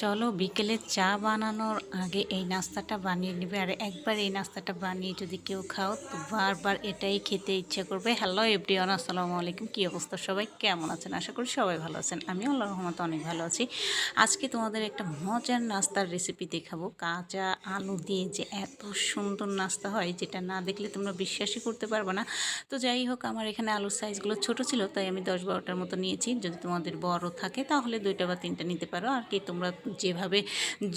চলো বিকেলে চা বানানোর আগে এই নাস্তাটা বানিয়ে নেবে। আর একবার এই নাস্তাটা বানিয়ে যদি কেউ খাও, তো বারবার এটাই খেতে ইচ্ছে করবে। হ্যালো এভরিওয়ান আসসালামু আলাইকুম। কী অবস্থা সবাই? কেমন আছেন? আশা করি সবাই ভালো আছেন। আমি আল্লাহ রহমত অনেক ভালো আছি। আজকে তোমাদের একটা মজার নাস্তার রেসিপি দেখাবো। কাঁচা আলু দিয়ে যে এত সুন্দর নাস্তা হয়, যেটা না দেখলে তোমরা বিশ্বাসই করতে পারবে না। তো যাই হোক, আমার এখানে আলুর সাইজগুলো ছোট ছিল, তাই আমি দশ বারোটার মতো নিয়েছি। যদি তোমাদের বড় থাকে, তাহলে দুইটা বা তিনটা নিতে পারো। আর কি তোমরা যেভাবে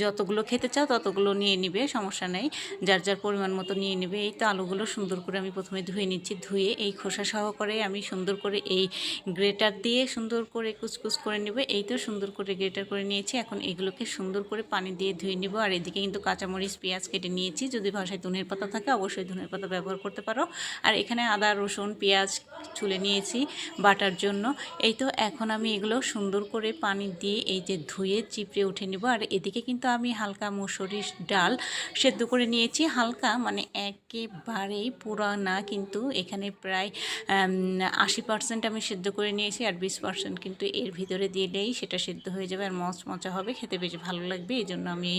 যতগুলো খেতে চাও ততগুলো নিয়ে নিবে, সমস্যা নেই। যার যার পরিমাণ মতো নিয়ে নেবে। এই তো আলুগুলো সুন্দর করে আমি প্রথমে ধুয়ে নিচ্ছি। ধুয়ে এই খোসা সহকারে আমি সুন্দর করে এই গ্রেটার দিয়ে সুন্দর করে কুচকুচ করে নেবে। এই তো সুন্দর করে গ্রেটার করে নিয়েছি। এখন এগুলোকে সুন্দর করে পানি দিয়ে ধুয়ে নিব। আর এদিকে কিন্তু কাঁচামরিচ, পেঁয়াজ কেটে নিয়েছি। যদি ভাষায় ধনের পাতা থাকে অবশ্যই ধনের পাতা ব্যবহার করতে পারো। আর এখানে আদা, রসুন, পেঁয়াজ ছুলে নিয়েছি বাটার জন্য। এই তো এখন আমি এগুলো সুন্দর করে পানি দিয়ে এই যে ধুয়ে, চিপড়ে উঠে নেব। আর এদিকে কিন্তু আমি হালকা মুসুরির ডাল সেদ্ধ করে নিয়েছি। হালকা মানে একেবারেই পুরো না কিন্তু এখানে প্রায় আশি পার্সেন্ট আমি সেদ্ধ করে নিয়েছি আর বিশ পার্সেন্ট কিন্তু এর ভিতরে দিলেই সেটা সেদ্ধ হয়ে যাবে আর মচমচা হবে। খেতে বেশ ভালো লাগবে। এই জন্য আমি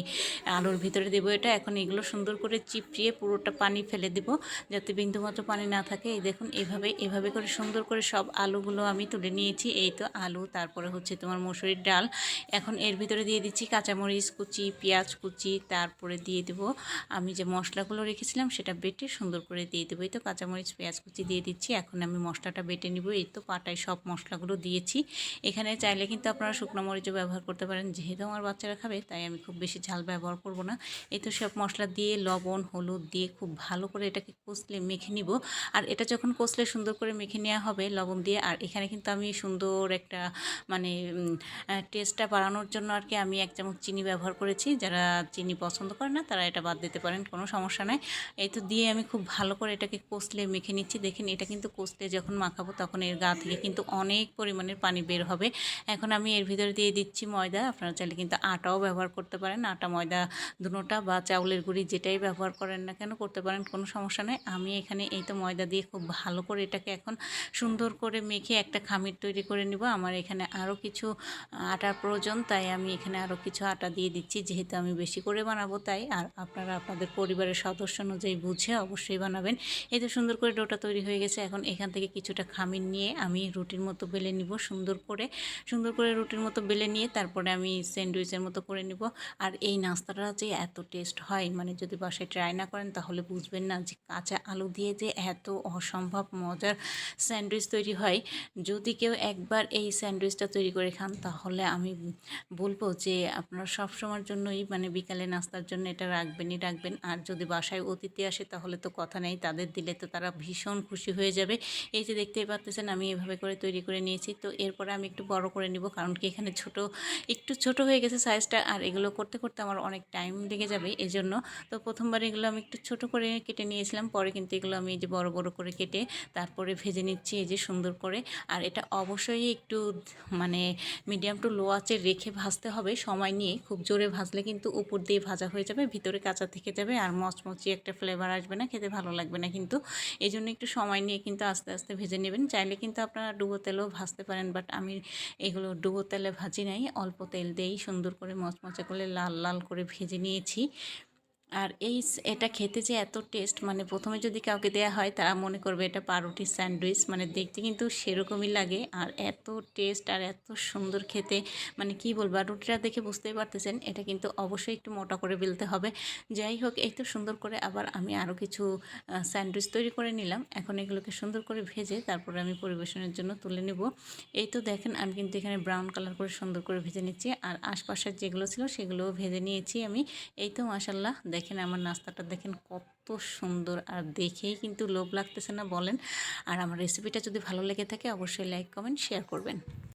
আলুর ভিতরে দেবো এটা। এখন এগুলো সুন্দর করে চিপড়িয়ে পুরোটা পানি ফেলে দেবো যাতে বিন্দুমাত্র পানি না থাকে। এই দেখুন, এভাবে এভাবে করে সুন্দর করে সব আলুগুলো আমি তুলে নিয়েছি। এই তো আলু, তারপরে হচ্ছে তোমার মুসুরির ডাল। এখন এর ভিতরে দিয়ে দিচ্ছি কাঁচামরিচ কুচি, পেঁয়াজ কুচি, তারপরে দিয়ে দেবো। আমি যে মশলাগুলো রেখেছিলাম সেটা বেটে সুন্দর করে দিয়ে দেবো। এই তো কাঁচামরিচ, পেঁয়াজ কুচি দিয়ে দিচ্ছি। এখন আমি মশলাটা বেটে নিব। এই তো পাটায় সব মশলাগুলো দিয়েছি। এখানে চাইলে কিন্তু আপনারা শুকনো মরিচও ব্যবহার করতে পারেন। যেহেতু আমার বাচ্চারা খাবে, তাই আমি খুব বেশি ঝাল ব্যবহার করব না। এই তো সব মশলা দিয়ে লবণ, হলুদ দিয়ে খুব ভালো করে এটাকে কষলে মেখে নিব। আর এটা যখন কষলে সুন্দর করে মেখে নেওয়া হবে লবণ দিয়ে, আর এখানে কিন্তু আমি সুন্দর একটা মানে টেস্টটা বাড়ানোর জন্য আর কি আমি এক চামচ চিনি ব্যবহার করেছি। যারা চিনি পছন্দ করে না, তারা এটা বাদ দিতে পারেন, কোনো সমস্যা নাই। এই তো দিয়ে আমি খুব ভালো করে এটাকে কষলে মেখে নিচ্ছি। দেখেন, এটা কিন্তু কষলে যখন মাখাবো তখন এর গা থেকে কিন্তু অনেক পরিমাণের পানি বের হবে। এখন আমি এর ভিতরে দিয়ে দিচ্ছি ময়দা। আপনারা চাইলে কিন্তু আটাও ব্যবহার করতে পারেন। আটা, ময়দা দুটোটা বা চাউলের গুঁড়ি যেটাই ব্যবহার করেন না কেন করতে পারেন, কোনো সমস্যা নেই। আমি এখানে এই তো ময়দা দিয়ে খুব ভালো করে এটাকে এখন সুন্দর করে মেখে একটা খামির তৈরি করে নিব। আমার এখানে আরও কিছু আটার প্রয়োজন, তাই আমি এখানে আরও কিছু আটা দিয়ে দিচ্ছি, যেহেতু আমি বেশি করে বানাবো তাই। আর আপনারা আপনাদের পরিবারের সদস্য অনুযায়ী বুঝে অবশ্যই বানাবেন। এই তো সুন্দর করে ডোটা তৈরি হয়ে গেছে, এখন এখান থেকে কিছুটা খামির নিয়ে আমি রুটির মতো বেলে নিব সুন্দর করে। সুন্দর করে রুটির মতো বেলে নিয়ে তারপরে আমি স্যান্ডউইচের মতো করে নিব। আর এই নাস্তাটা যে এত টেস্ট হয় মানে যদি বাসায় ট্রাই না করেন তাহলে বুঝবেন না যে কাঁচা আলু দিয়ে যে এত অসম্ভব মজার স্যান্ডউইচ তৈরি হয়। যদি কেউ একবার এই স্যান্ডউইচটা তৈরি করে খান, তাহলে আমি বলব যে আপনারা সব সময়ের জন্যই মানে বিকালে নাস্তার জন্য এটা রাখবেনই রাখবেন। আর যদি বাসায় অতিথি আসে তাহলে তো কথা নেই, তাদের দিলে তো তারা ভীষণ খুশি হয়ে যাবে। এই যে দেখতেই পাচ্ছেন আমি এভাবে করে তৈরি করে নিয়েছি। তো এরপরে আমি একটু বড় করে নিব কারণ কি এখানে ছোট, একটু ছোট হয়ে গেছে সাইজটা আর এগুলো করতে করতে আমার অনেক টাইম লেগে যাবে এই জন্য তো প্রথমবার এগুলো আমি একটু ছোট করে কেটে নিয়েছিলাম, পরে কিন্তু এগুলো আমি এই যে বড় বড় করে কেটে তারপরে ভেজে নিচ্ছি এই যে সুন্দর করে। আর এটা অবশ্যই একটু মানে মিডিয়াম টু লো আঁচে রেখে ভাজতে হবে। সময় নিয়ে খুব জোরে ভাজলে কিন্তু উপর দিয়ে ভাজা হয়ে যাবে, ভিতরে কাঁচা থেকে যাবে আর মচমচি একটা ফ্লেভার আসবে না, খেতে ভালো লাগবে না কিন্তু। এই জন্য একটু সময় নিয়ে কিন্তু আস্তে আস্তে ভেজে নেবেন। চাইলে কিন্তু আপনারা ডুবো তেলেও ভাজতে পারেন বাট আমি এগুলো ডুবো তেলে ভাজি নাই। অল্প তেল দিয়েই সুন্দর করে মচমচে করে লাল লাল করে ভেজে নিয়েছি। আর এই এটা খেতে যে এত টেস্ট মানে প্রথমে যদি কাউকে দেয়া হয়, তারা মনে করবে এটা পাউরুটির স্যান্ডউইচ মানে দেখতে কিন্তু সেরকমই লাগে। আর এত টেস্ট আর এত সুন্দর খেতে মানে কি বলব, আর রুটিটা দেখে বুঝতেই পারতেছেন, এটা কিন্তু অবশ্যই একটু মোটা করে বেলতে হবে। যাই হোক, এই তো সুন্দর করে আবার আমি আরও কিছু স্যান্ডউইচ তৈরি করে নিলাম। এখন এগুলোকে সুন্দর করে ভেজে তারপরে আমি পরিবেশনের জন্য তুলে নেব। এই তো দেখেন, আমি কিন্তু এখানে ব্রাউন কালার করে সুন্দর করে ভেজে নিচ্ছি। আর আশপাশের যেগুলো ছিল, সেগুলোও ভেজে নিয়েছি আমি। এই তো মাসাল্লাহ দেখেন, আমার নাস্তাটা দেখেন কত সুন্দর। আর দেখেই কিন্তু লোভ লাগতেছে না বলেন। আর আমার রেসিপিটা যদি ভালো লেগে থাকে, অবশ্যই লাইক কমেন্ট শেয়ার করবেন।